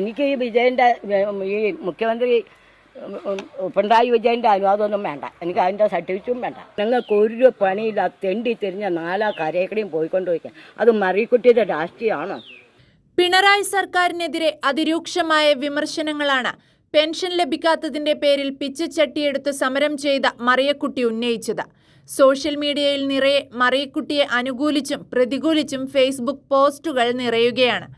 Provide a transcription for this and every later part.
എനിക്ക് ഈ വിജയന്റെ ഈ മുഖ്യമന്ത്രി പിണറായി വിജയന്റെ അനുവാദമൊന്നും വേണ്ട. എനിക്ക് അതിന്റെ സർട്ടിഫിക്കറ്റും വേണ്ട. ഞങ്ങൾക്ക് ഒരു പണിയില്ല തെണ്ടി തിരിഞ്ഞ നാലാ കരയക്കടിയും പോയിക്കൊണ്ടിരിക്കുക. അത് മറിക്കുട്ടിയുടെ രാഷ്ട്രീയമാണ്? പിണറായി സർക്കാരിനെതിരെ അതിരൂക്ഷമായ വിമർശനങ്ങളാണ് പെൻഷൻ ലഭിക്കാത്തതിന്റെ പേരിൽ പിച്ചച്ചട്ടിയെടുത്ത് സമരം ചെയ്ത മറിയക്കുട്ടി ഉന്നയിച്ചത്. സോഷ്യൽ മീഡിയയിൽ നിറയെ മറിയക്കുട്ടിയെ അനുകൂലിച്ചും പ്രതികൂലിച്ചും ഫേസ്ബുക്ക് പോസ്റ്റുകൾ നിറയുകയാണ്.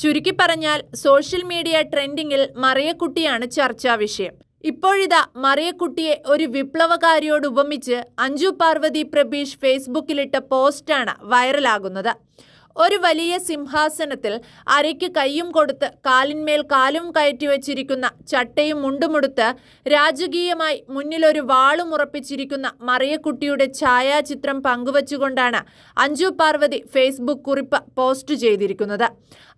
ചുരുക്കി പറഞ്ഞാൽ സോഷ്യൽ മീഡിയ ട്രെൻഡിങ്ങിൽ മറിയക്കുട്ടിയാണ് ചർച്ചാ വിഷയം. ഇപ്പോഴിതാ മറിയക്കുട്ടിയെ ഒരു വിപ്ലവകാരിയോട് ഉപമിച്ച് അഞ്ജു പാർവതി പ്രബീഷ് ഫേസ്ബുക്കിലിട്ട പോസ്റ്റാണ് വൈറലാകുന്നത്. ഒരു വലിയ സിംഹാസനത്തിൽ അരയ്ക്ക് കൈയും കൊടുത്ത് കാലിന്മേൽ കാലും കയറ്റി വച്ചിരിക്കുന്ന ചട്ടയും മുണ്ടുമുടുത്ത് രാജകീയമായി മുന്നിലൊരു വാളും ഉറപ്പിച്ചിരിക്കുന്ന മറിയക്കുട്ടിയുടെ ഛായാചിത്രം പങ്കുവച്ചുകൊണ്ടാണ് അഞ്ജു പാർവതി ഫേസ്ബുക്ക് കുറിപ്പ് പോസ്റ്റ് ചെയ്തിരിക്കുന്നത്.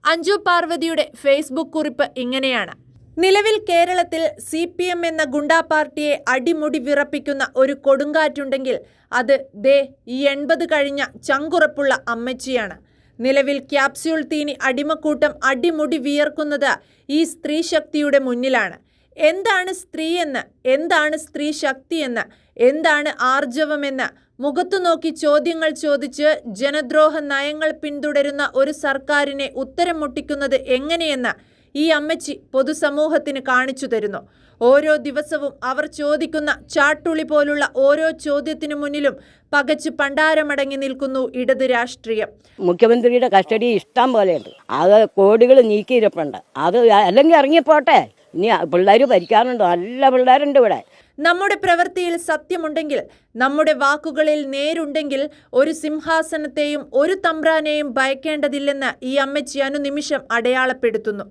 അഞ്ജു പാർവതിയുടെ ഫേസ്ബുക്ക് കുറിപ്പ് ഇങ്ങനെയാണ്. നിലവിൽ കേരളത്തിൽ സി പി എം എന്ന ഗുണ്ടാ പാർട്ടിയെ അടിമുടി വിറപ്പിക്കുന്ന ഒരു കൊടുങ്കാറ്റുണ്ടെങ്കിൽ അത് ദേ ഈ എൺപത് കഴിഞ്ഞ ചങ്കുറപ്പുള്ള അമ്മച്ചിയാണ്. നിലവിൽ ക്യാപ്സ്യൂൾ തീനി അടിമക്കൂട്ടം അടിമുടി വിയർക്കുന്നത് ഈ സ്ത്രീ ശക്തിയുടെ മുന്നിലാണ്. എന്താണ് സ്ത്രീ എന്ന് എന്താണ് സ്ത്രീ ശക്തിയെന്ന് എന്താണ് ആർജവമെന്ന് മുഖത്തു നോക്കി ചോദ്യങ്ങൾ ചോദിച്ച് ജനദ്രോഹ നയങ്ങൾ പിന്തുടരുന്ന ഒരു സർക്കാരിനെ ഉത്തരം മുട്ടിക്കുന്നത് എങ്ങനെയെന്ന് ഈ അമ്മച്ചി പൊതുസമൂഹത്തിന് കാണിച്ചു തരുന്നു. ഓരോ ദിവസവും അവർ ചോദിക്കുന്ന ചാട്ടുളി പോലുള്ള ഓരോ ചോദ്യത്തിനു മുന്നിലും പകച്ച് പണ്ടാരമടങ്ങി നിൽക്കുന്നു ഇടത് രാഷ്ട്രീയം. മുഖ്യമന്ത്രിയുടെ കസ്റ്റഡി ഇഷ്ടം പോലെയുണ്ട്. അത് കോടികൾ നീക്കിയിരിപ്പുണ്ട്. അത് അല്ലെങ്കിൽ ഇറങ്ങിപ്പോട്ടെ. ഇനി പിള്ളേർ ഭരിക്കാറുണ്ട്. നല്ല പിള്ളേരുണ്ട് ഇവിടെ. നമ്മുടെ പ്രവൃത്തിയിൽ സത്യമുണ്ടെങ്കിൽ നമ്മുടെ വാക്കുകളിൽ നേരുണ്ടെങ്കിൽ ഒരു സിംഹാസനത്തെയും ഒരു തമ്പ്രാനെയും ഭയക്കേണ്ടതില്ലെന്ന് ഈ അമ്മച്ചി അനുനിമിഷം അടയാളപ്പെടുത്തുന്നു.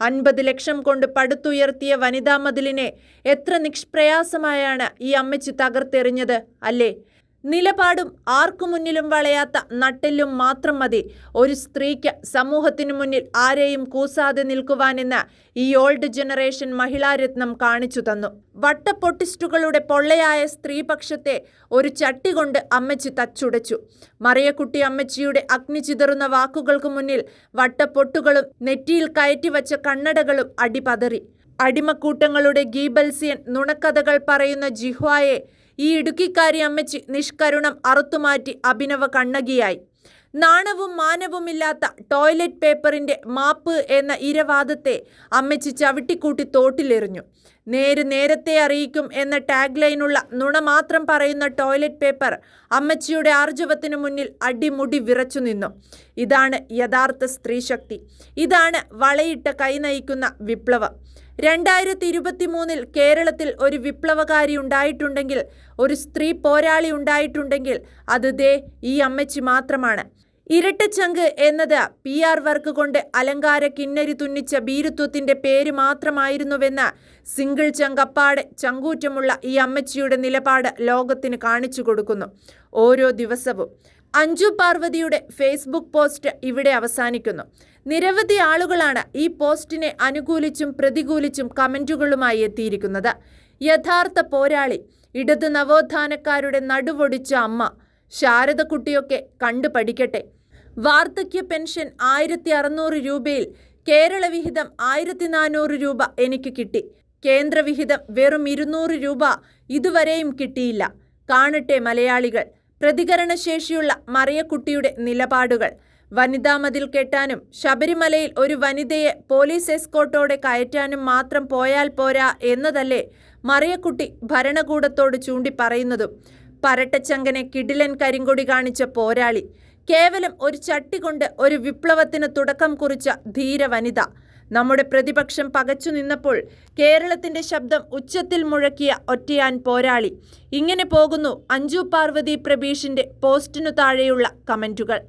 അൻപത് ലക്ഷം കൊണ്ട് പടുത്തുയർത്തിയ വനിതാ മതിലിനെ എത്ര നിഷ്പ്രയാസമായാണ് ഈ അമ്മച്ചി തകർത്തെറിഞ്ഞത് അല്ലേ? നിലപാടും ആർക്കു മുന്നിലും വളയാത്ത നട്ടെല്ലും മാത്രം മതി. ഒരു സ്ത്രീക്ക് സമൂഹത്തിനു മുന്നിൽ ആരെയും കൂസാതെ നിൽക്കുവാനെന്ന് ഈ ഓൾഡ് ജനറേഷൻ മഹിളാരത്നം കാണിച്ചു തന്നു. വട്ടപ്പൊട്ടിസ്റ്റുകളുടെ പൊള്ളയായ സ്ത്രീപക്ഷത്തെ ഒരു ചട്ടി കൊണ്ട് അമ്മച്ചി തച്ചുടച്ചു. മറിയക്കുട്ടി അമ്മച്ചിയുടെ അഗ്നി ചിതറുന്ന വാക്കുകൾക്ക് മുന്നിൽ വട്ടപ്പൊട്ടുകളും നെറ്റിയിൽ കയറ്റിവച്ച കണ്ണടകളും അടിപതറി. അടിമക്കൂട്ടങ്ങളുടെ ഗീബൽസിയൻ നുണക്കഥകൾ പറയുന്ന ജിഹ്വായെ ഈ ഇടുക്കിക്കാരി അമ്മച്ചി നിഷ്കരുണം അറുത്തുമാറ്റി അഭിനവ കണ്ണകിയായി. നാണവും മാനവുമില്ലാത്ത ടോയ്ലറ്റ് പേപ്പറിന്റെ മാപ്പ് എന്ന ഇരവാദത്തെ അമ്മച്ചി ചവിട്ടിക്കൂട്ടി തോട്ടിലെറിഞ്ഞു. നേര് നേരത്തെ അറിയിക്കും എന്ന ടാഗ് ലൈനുള്ള നുണ മാത്രം പറയുന്ന ടോയ്ലറ്റ് പേപ്പർ അമ്മച്ചിയുടെ ആർജവത്തിനു മുന്നിൽ അടിമുടി വിറച്ചു നിന്നു. ഇതാണ് യഥാർത്ഥ സ്ത്രീശക്തി. ഇതാണ് വളയിട്ട കൈ നയിക്കുന്ന വിപ്ലവം. രണ്ടായിരത്തി ഇരുപത്തി മൂന്നിൽ കേരളത്തിൽ ഒരു വിപ്ലവകാരി ഉണ്ടായിട്ടുണ്ടെങ്കിൽ ഒരു സ്ത്രീ പോരാളി ഉണ്ടായിട്ടുണ്ടെങ്കിൽ അത് ദേ ഈ അമ്മച്ചി മാത്രമാണ്. ഇരട്ടച്ചങ്ക് എന്നത് പി ആർ വർക്ക് കൊണ്ട് അലങ്കാര കിന്നരി തുന്നിച്ച ഭീരുത്വത്തിന്റെ പേര് മാത്രമായിരുന്നുവെന്ന് സിംഗിൾ ചങ്കപ്പാട് ചങ്കൂറ്റമുള്ള ഈ അമ്മച്ചിയുടെ നിലപാട് ലോകത്തിന് കാണിച്ചു കൊടുക്കുന്നു. ഓരോ ദിവസവും അഞ്ജു പാർവതിയുടെ ഫേസ്ബുക്ക് പോസ്റ്റ് ഇവിടെ അവസാനിക്കുന്നു. നിരവധി ആളുകളാണ് ഈ പോസ്റ്റിനെ അനുകൂലിച്ചും പ്രതികൂലിച്ചും കമന്റുകളുമായി എത്തിയിരിക്കുന്നത്. യഥാർത്ഥ പോരാളി ഇടത് നവോത്ഥാനക്കാരുടെ നടുവൊടിച്ച അമ്മ ശാരദക്കുട്ടിയൊക്കെ കണ്ടു പഠിക്കട്ടെ. വാർദ്ധക്യ പെൻഷൻ ആയിരത്തി അറുന്നൂറ് രൂപയിൽ കേരള വിഹിതം ആയിരത്തി നാനൂറ് രൂപ എനിക്ക് കിട്ടി. കേന്ദ്ര വിഹിതം വെറും ഇരുന്നൂറ് രൂപ ഇതുവരെയും കിട്ടിയില്ല. കാണട്ടെ മലയാളികൾ. പ്രതികരണശേഷിയുള്ള മറിയക്കുട്ടിയുടെ നിലപാടുകൾ. വനിതാ മതിൽ കെട്ടാനും ശബരിമലയിൽ ഒരു വനിതയെ പോലീസ് എസ്കോട്ടോടെ കയറ്റാനും മാത്രം പോയാൽ പോരാ എന്നതല്ലേ മറിയക്കുട്ടി ഭരണകൂടത്തോട് ചൂണ്ടിപ്പറയുന്നതും. പരട്ടച്ചങ്കനെ കിടിലൻ കരിങ്കൊടി കാണിച്ച പോരാളി. കേവലം ഒരു ചട്ടി കൊണ്ട് ഒരു വിപ്ലവത്തിന് തുടക്കം കുറിച്ച ധീര വനിത. നമ്മുടെ പ്രതിപക്ഷം പകച്ചു നിന്നപ്പോൾ കേരളത്തിന്റെ ശബ്ദം ഉച്ചത്തിൽ മുഴക്കിയ ഒറ്റയാൻ പോരാളി. ഇങ്ങനെ പോകുന്നു അഞ്ജു പാർവതി പ്രബീഷിന്റെ പോസ്റ്റിനു താഴെയുള്ള കമന്റുകൾ.